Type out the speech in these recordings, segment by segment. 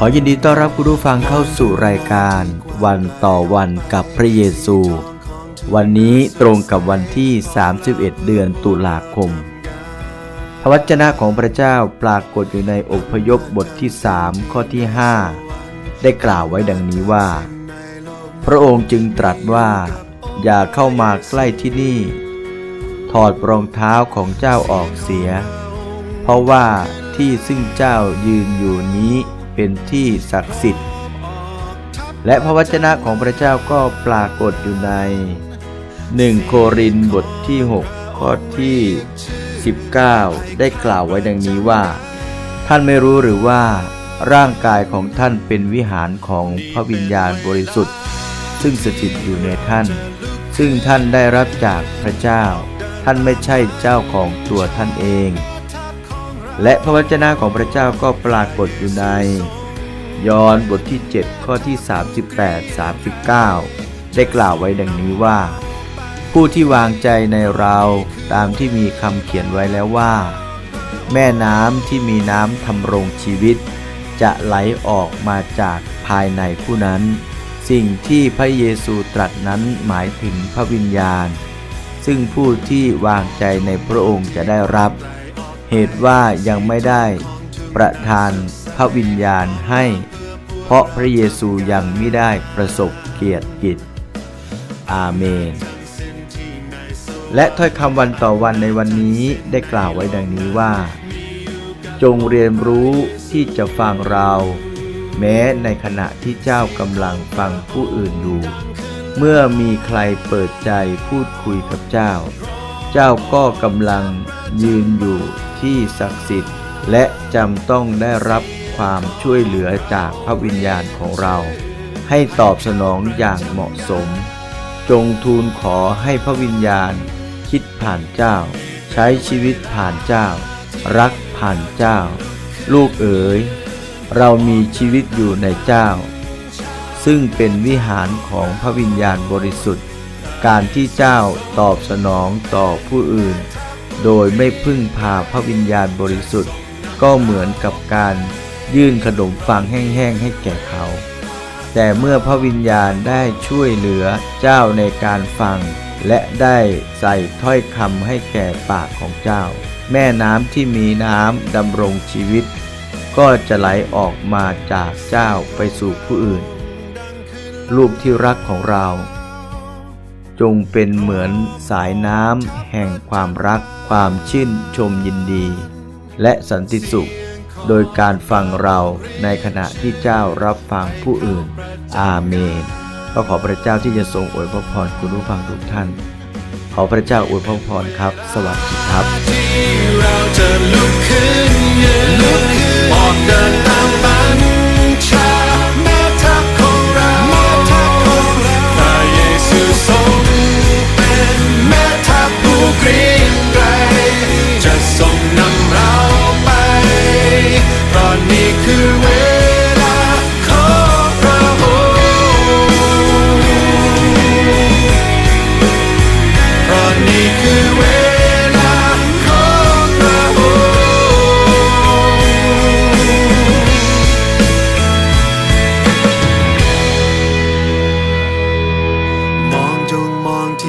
ขอยินดีต้อนรับคุณผู้ฟังเข้าสู่รายการ วันต่อวันกับพระเยซู วันนี้ตรงกับวันที่ 31 เดือนตุลาคม พระวจนะของพระเจ้าปรากฏอยู่ในอพยพบทที่ 3 ข้อที่ 5 ได้กล่าวไว้ดังนี้ว่า พระองค์จึงตรัสว่า อย่าเข้ามาใกล้ที่นี่ ถอดรองเท้าของเจ้าออกเสีย เพราะว่าที่ซึ่งเจ้ายืนอยู่นี้ เป็นที่ศักดิ์สิทธิ์ และพระวจนะของพระเจ้าก็ปรากฏอยู่ใน 1 โครินบทที่ 6 ข้อที่ 19 ได้กล่าวไว้ดังนี้ว่า ท่านไม่รู้หรือว่าร่างกายของท่านเป็นวิหารของพระวิญญาณบริสุทธิ์ ซึ่งสถิตอยู่ในท่าน ซึ่งท่านได้รับจากพระเจ้า ท่านไม่ใช่เจ้าของตัวท่านเอง และพระวจนะของพระเจ้าก็ปรากฏอยู่ใน ยอห์นบทที่ 7 ข้อที่ 38 39 ได้กล่าวไว้ดังนี้ว่า ผู้ที่วางใจในเราตามที่มีคำเขียนไว้แล้วว่า แม่น้ำที่มีน้ำทำรงชีวิต จะไหลออกมาจากภายในผู้นั้น สิ่งที่พระเยซูตรัสนั้นหมายถึงพระวิญญาณ ซึ่งผู้ที่วางใจในพระองค์จะได้รับ เหตุว่ายังไม่ได้ประทานพระวิญญาณให้ เพราะพระเยซูยังไม่ได้ประสบเกียรติกิจ อาเมน และถ้อยคำวันต่อวันในวันนี้ได้กล่าวไว้ดังนี้ว่า จงเรียนรู้ที่จะฟังเรา แม้ในขณะที่เจ้ากำลังฟังผู้อื่นอยู่เมื่อมีใครเปิดใจพูดคุยกับเจ้า เจ้าก็กำลังยืนอยู่ ที่ศักดิ์สิทธิ์ และจำต้องได้รับความช่วยเหลือจากพระวิญญาณของเรา ให้ตอบสนองอย่างเหมาะสม จงทูลขอให้พระวิญญาณ คิดผ่านเจ้า ใช้ชีวิตผ่านเจ้า รักผ่านเจ้า ลูกเอ๋ย เรามีชีวิตอยู่ในเจ้า ซึ่งเป็นวิหารของพระวิญญาณบริสุทธิ์ การที่เจ้าตอบสนองต่อผู้อื่น โดยไม่พึ่งพาพระวิญญาณบริสุทธิ์ ก็เหมือนกับการยื่นขนมปังแห้งๆให้แก่เขา แต่เมื่อพระวิญญาณได้ช่วยเหลือเจ้าในการฟัง และได้ใส่ถ้อยคำให้แก่ปากของเจ้า แม่น้ำที่มีน้ำดำรงชีวิต ก็จะไหลออกมาจากเจ้าไปสู่ผู้อื่น ลูกที่รักของเรา จงเป็นเหมือนสายน้ำแห่งความรัก ความชื่นชมยินดี และสันติสุข โดยการฟังเราในขณะที่เจ้ารับฟังผู้อื่น อาเมน ก็ขอพระเจ้าที่จะทรงอวยพระพรคุณผู้ฟังทุกท่าน ขอพระเจ้าอวยพระพรครับ สวัสดีครับที่เราจะลุกขึ้นยืนออกเดินตาม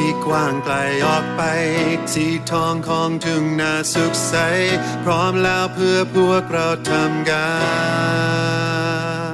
ที่กว้างไกลออกไป สีทองของทุ่งนาสุขใส พร้อมแล้วเพื่อพวกเราทำการ